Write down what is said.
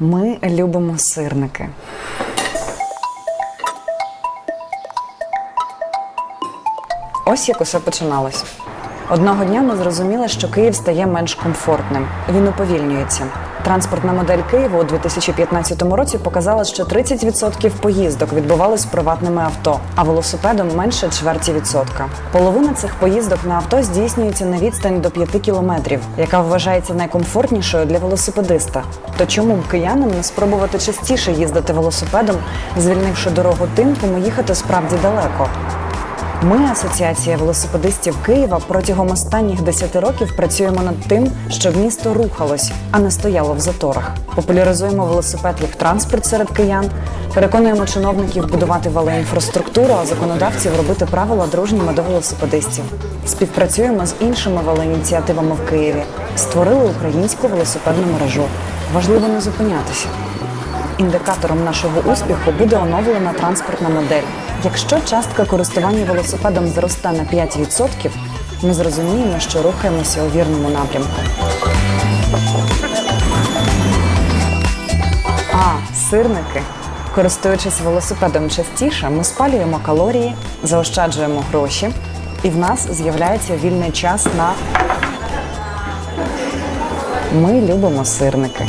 Ми любимо сирники. Ось як усе починалось. Одного дня ми зрозуміли, що Київ стає менш комфортним. Він уповільнюється. Транспортна модель Києва у 2015 році показала, що 30% поїздок відбувалось приватними авто, а велосипедом менше чверті відсотка. Половина цих поїздок на авто здійснюється на відстань до 5 кілометрів, яка вважається найкомфортнішою для велосипедиста. То чому б киянам не спробувати частіше їздити велосипедом, звільнивши дорогу тим, кому їхати справді далеко? Ми, Асоціація велосипедистів Києва, протягом останніх 10 років працюємо над тим, щоб місто рухалось, а не стояло в заторах. Популяризуємо велосипед як транспорт серед киян, переконуємо чиновників будувати велоінфраструктуру, а законодавців робити правила дружніми до велосипедистів. Співпрацюємо з іншими велоініціативами в Києві, створили українську велосипедну мережу. Важливо не зупинятися. Індикатором нашого успіху буде оновлена транспортна модель. Якщо частка користування велосипедом зросте на 5%, ми зрозуміємо, що рухаємося у вірному напрямку. А, сирники. Користуючись велосипедом частіше, ми спалюємо калорії, заощаджуємо гроші, і в нас з'являється вільний час на. Ми любимо сирники.